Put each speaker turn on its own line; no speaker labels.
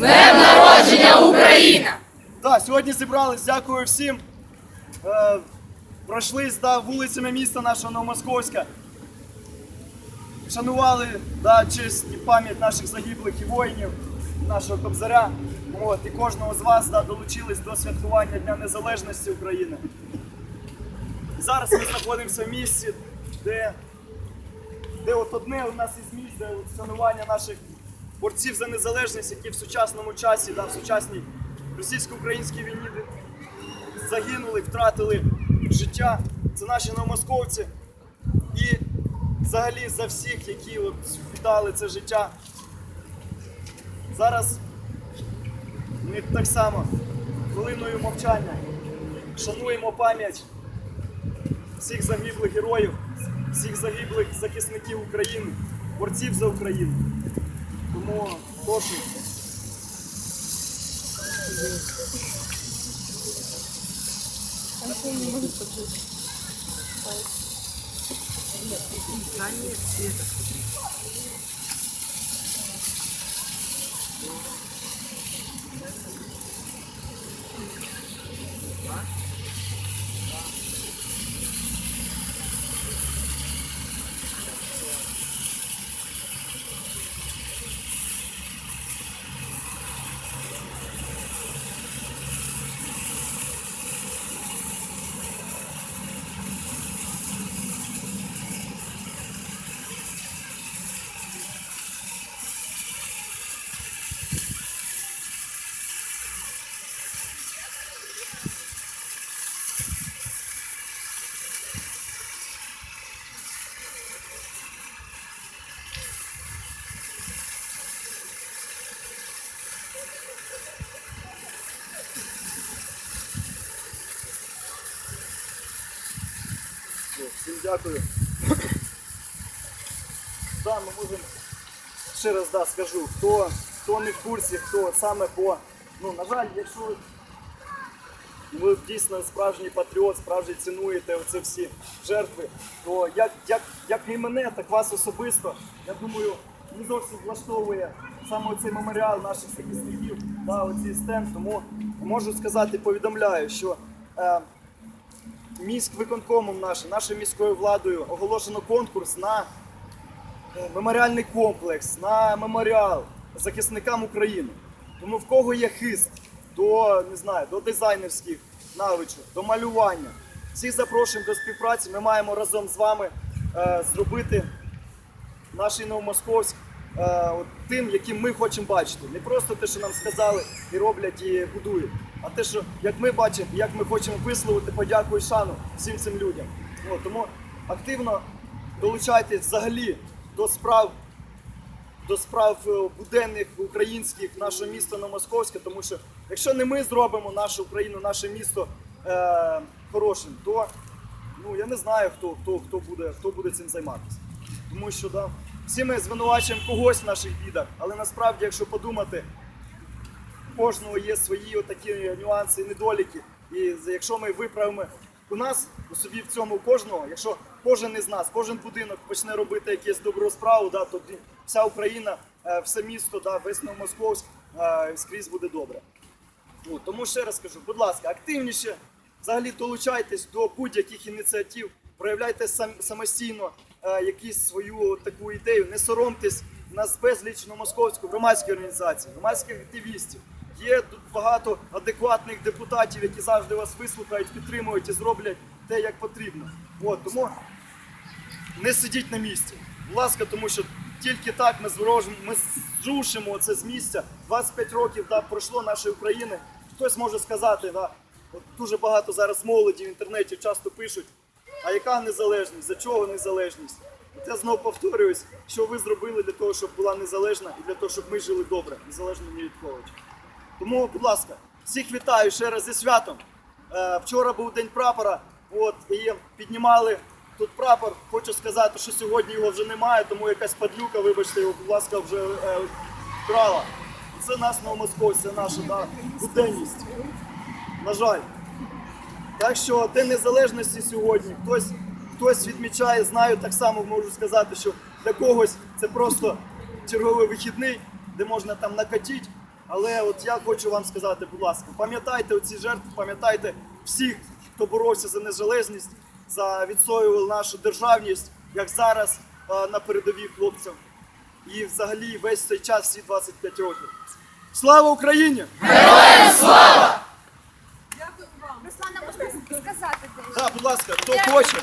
Днем народження Україна!
Так, сьогодні зібрались, дякую всім. Е, пройшлись да, вулицями міста нашого Новомосковська. Шанували да, честь і пам'ять наших загиблих і воїнів, нашого кобзаря. От, і кожного з вас да, долучились до святкування Дня Незалежності України. Зараз ми знаходимося в місці, де, де от одне у нас із місць, де от вшанування наших борців за незалежність, які в сучасному часі, да, в сучасній російсько-українській війні загинули, втратили життя. Це наші новомосковці. І взагалі за всіх, які от віддали це життя. Зараз ми так само хвилиною мовчання шануємо пам'ять всіх загиблих героїв, всіх загиблих захисників України, борців за Україну. по топику. Антон не может поджечь. Нет, нет, нет. Всім дякую. Да, ми можемо ще раз да, скажу, хто, хто не в курсі, хто саме по. Ну, на жаль, якщо ви дійсно справжній патріот, справді цінуєте оці всі жертви, то як, як, як і мене, так вас особисто, я думаю, не зовсім влаштовує саме цей меморіал наших захисників, да, оцей стенд. Тому можу сказати, повідомляю, що е, міськвиконкомом нашим, нашою міською владою оголошено конкурс на е, меморіальний комплекс, на меморіал захисникам України. Тому в кого є хист до, не знаю, до дизайнерських навичок, до малювання, всіх запрошуємо до співпраці. Ми маємо разом з вами е, зробити наш Новомосковськ от тим, яким ми хочемо бачити. Не просто те, що нам сказали і роблять і будують, а те, що як ми бачимо, як ми хочемо висловити подяку і шану всім цим людям. От, тому активно долучайтесь взагалі до справ. До справ е, буденних українських нашого міста Новомосковська, тому що якщо не ми зробимо нашу Україну, наше місто е, хорошим, то ну я не знаю, хто, хто, хто, буде, хто буде цим займатися. Тому що да, всі ми звинувачуємо когось в наших бідах, але насправді, якщо подумати, у кожного є свої отакі нюанси недоліки. І якщо ми виправимо у нас у собі в цьому кожного, якщо кожен із нас, кожен будинок почне робити якусь добру справу, да, то вся Україна, е, все місто, да, весь Новомосковськ е, скрізь буде добре. Ну, тому ще раз кажу, будь ласка, активніше взагалі долучайтесь до будь-яких ініціатив, проявляйте самостійно е, якусь свою таку ідею, не соромтесь. У нас безліч на московську громадські організації, громадських активістів. Є тут багато адекватних депутатів, які завжди вас вислухають, підтримують і зроблять те, як потрібно. От, тому не сидіть на місці. Будь ласка, тому що тільки так ми зворожимо, ми зрушимо це з місця. 25 років да, пройшло нашої України. Хтось може сказати, да, от дуже багато зараз молоді в інтернеті часто пишуть, а яка незалежність, за чого незалежність? Я знову повторююсь, що ви зробили для того, щоб була незалежна і для того, щоб ми жили добре, незалежно ні від кого. Тому, будь ласка, всіх вітаю ще раз зі святом. Е, вчора був день прапора, от, і піднімали тут прапор. Хочу сказати, що сьогодні його вже немає, тому якась падлюка, вибачте, його, будь ласка, вже е, вкрала. Це нас новомосковськ, це наша да, буденність. На жаль. Так що День Незалежності сьогодні хтось, хтось відмічає, знаю, так само можу сказати, що для когось це просто черговий вихідний, де можна там накатіть, Але от я хочу вам сказати, будь ласка, пам'ятайте оці жертви, пам'ятайте всіх, хто боровся за незалежність, за відстоював нашу державність, як зараз на передовій хлопцям. І взагалі весь цей час, всі 25 років. Слава Україні!
Руслана, можна сказати дещо?
Так, будь ласка, хто хоче.